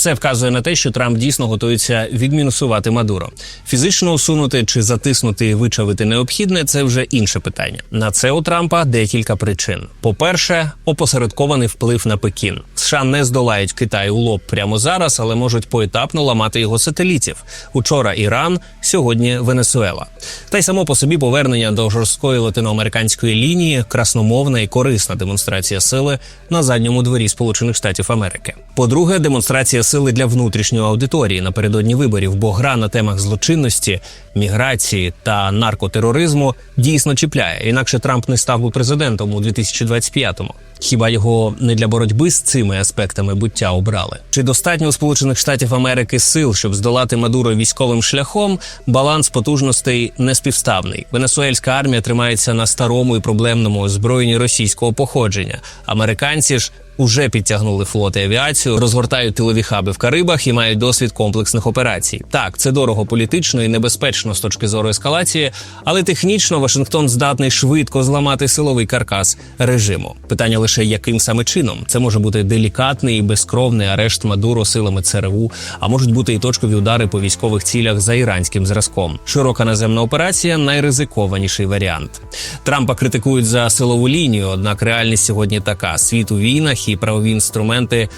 Все вказує на те, що Трамп дійсно готується відмінусувати Мадуро. Фізично усунути чи затиснути і вичавити необхідне це вже інше питання. На це у Трампа декілька причин. По-перше, опосередкований вплив на Пекін. США не здолають Китай у лоб прямо зараз, але можуть поетапно ламати його сателітів. Учора Іран, сьогодні Венесуела. Та й само по собі повернення до жорсткої латиноамериканської лінії красномовна і корисна демонстрація сили на задньому дворі Сполучених Штатів Америки. По-друге, демонстрація сили для внутрішньої аудиторії напередодні виборів, бо гра на темах злочинності, міграції та наркотероризму дійсно чіпляє. Інакше Трамп не став би президентом у 2025-му. Хіба його не для боротьби з цими аспектами буття обрали? Чи достатньо у Сполучених Штатів Америки сил, щоб здолати Мадуро військовим шляхом? Баланс потужностей неспівставний. Венесуельська армія тримається на старому і проблемному озброєнні російського походження. Американці ж уже підтягнули флот і авіацію, розгортають тилові хаби в Карибах і мають досвід комплексних операцій. Так, це дорого політично і небезпечно з точки зору ескалації, але технічно Вашингтон здатний швидко зламати силовий каркас режиму. Питання лише яким саме чином це може бути делікатний і безкровний арешт Мадуро силами ЦРУ, а можуть бути і точкові удари по військових цілях за іранським зразком. Широка наземна операція найризикованіший варіант. Трампа критикують за силову лінію, однак реальність сьогодні така: світ у війнах і правові інструменти.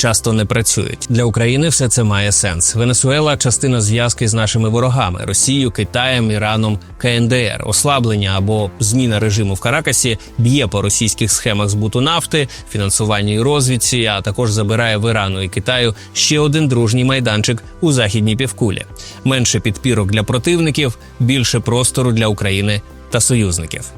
Часто не працюють для України. Все це має сенс. Венесуела частина зв'язки з нашими ворогами Росією, Китаєм, Іраном, КНДР. Ослаблення або зміна режиму в Каракасі б'є по російських схемах збуту нафти, фінансуванню і розвідці, а також забирає в Ірану і Китаю ще один дружній майданчик у західній півкулі. Менше підпірок для противників, більше простору для України та союзників.